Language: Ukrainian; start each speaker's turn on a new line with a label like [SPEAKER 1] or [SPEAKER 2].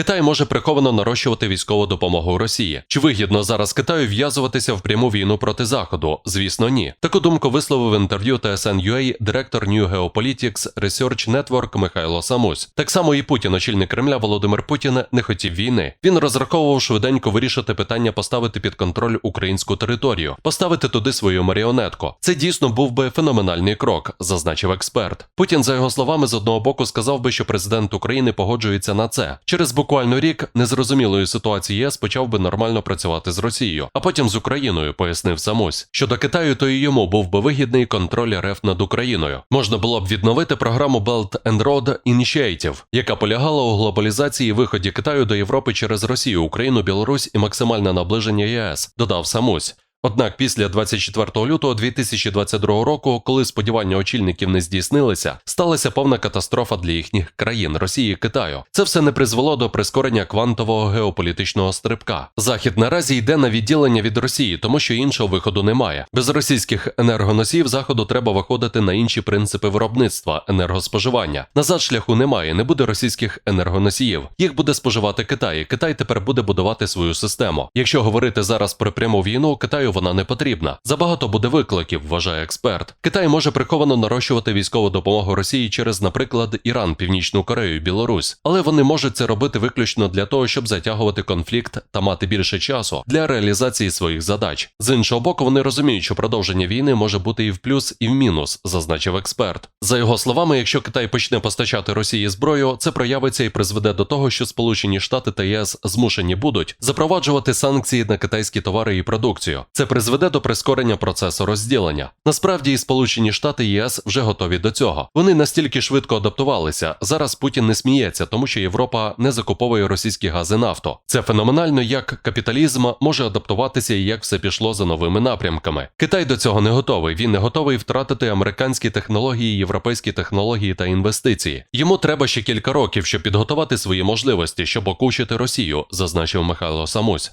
[SPEAKER 1] Китай може приховано нарощувати військову допомогу Росії. Чи вигідно зараз Китаю в'язуватися в пряму війну проти Заходу? Звісно, ні. Таку думку висловив в інтерв'ю TSN.ua директор New Geopolitics Research Network Михайло Самусь. Так само і Путін, очільник Кремля Володимир Путін, не хотів війни. Він розраховував швиденько вирішити питання поставити під контроль українську територію, поставити туди свою маріонетку. Це дійсно був би феноменальний крок, зазначив експерт. Путін, за його словами, з одного боку сказав би, що президент України погоджується на це. Через буквально рік незрозумілої ситуації ЄС почав би нормально працювати з Росією, а потім з Україною, пояснив Самусь. Щодо Китаю, то і йому був би вигідний контроль РФ над Україною. Можна було б відновити програму Belt and Road Initiative, яка полягала у глобалізації виході Китаю до Європи через Росію, Україну, Білорусь і максимальне наближення ЄС, додав Самусь. Однак після 24 лютого 2022 року, коли сподівання очільників не здійснилися, сталася повна катастрофа для їхніх країн Росії і Китаю. Це все не призвело до прискорення квантового геополітичного стрибка. Захід наразі йде на відділення від Росії, тому що іншого виходу немає. Без російських енергоносіїв заходу треба виходити на інші принципи виробництва енергоспоживання. Назад шляху немає, не буде російських енергоносіїв. Їх буде споживати Китай. Китай тепер буде будувати свою систему. Якщо говорити зараз про пряму війну, Китаю вона не потрібна. Забагато буде викликів, вважає експерт. Китай може приховано нарощувати військову допомогу Росії через, наприклад, Іран, Північну Корею, Білорусь, але вони можуть це робити виключно для того, щоб затягувати конфлікт та мати більше часу для реалізації своїх задач. З іншого боку, вони розуміють, що продовження війни може бути і в плюс, і в мінус, зазначив експерт. За його словами, якщо Китай почне постачати Росії зброю, це проявиться і призведе до того, що Сполучені Штати та ЄС змушені будуть запроваджувати санкції на китайські товари і продукцію. Це призведе до прискорення процесу розділення. Насправді, і Сполучені Штати ЄС вже готові до цього. Вони настільки швидко адаптувалися. Зараз Путін не сміється, тому що Європа не закуповує російські гази нафту. Це феноменально, як капіталізм може адаптуватися і як все пішло за новими напрямками. Китай до цього не готовий. Він не готовий втратити американські технології, європейські технології та інвестиції. Йому треба ще кілька років, щоб підготувати свої можливості, щоб окучити Росію, зазначив Михайло Самусь.